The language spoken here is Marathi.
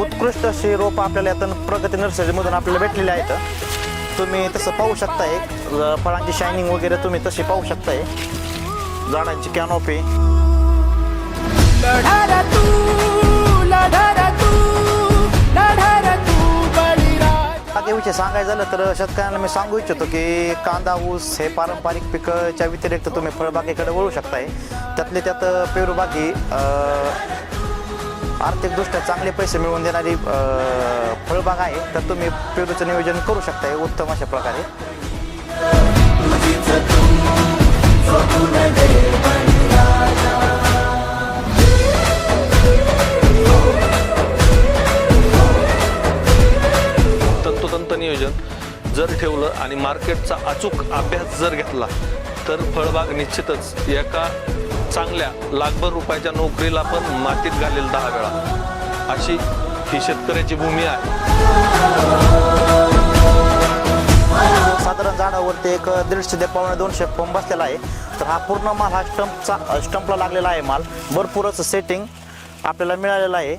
उत्कृष्ट अशी रोपं आपल्याला यातून प्रगती नर्सरीमधून आपल्याला भेटलेली आहेत. तुम्ही तसं पाहू शकताय. फळांची शायनिंग वगैरे तुम्ही तशी पाहू शकताय. झाडांची कॅनोपी बागेविषयी सांगायचं झालं तर शेतकऱ्यांना मी सांगू इच्छितो की कांदा ऊस हे पारंपरिक पिकाच्या व्यतिरिक्त तुम्ही फळबागेकडे वळू शकताय. त्यातले त्यात पेरूबागी आर्थिकदृष्ट्या चांगले पैसे मिळवून देणारी फळबाग आहे. तर तुम्ही पेरूचं नियोजन करू शकता उत्तम अशा प्रकारे. तंतोतंत नियोजन जर ठेवलं आणि मार्केटचा अचूक अभ्यास जर घेतला तर फळबाग निश्चितच एका चांगल्या लाखभर रुपयाच्या नोकरीला पण मातीत घालेल दहा वेळा. अशी ही शेतकऱ्याची भूमी आहे. साधारण झाडावरती एक दीडशे ते पावणे दोनशे फॉर्म बसलेला आहे. तर हा पूर्ण माल हा स्टंपचा स्टंपला लागलेला आहे माल. भरपूरच सेटिंग आपल्याला मिळालेलं आहे.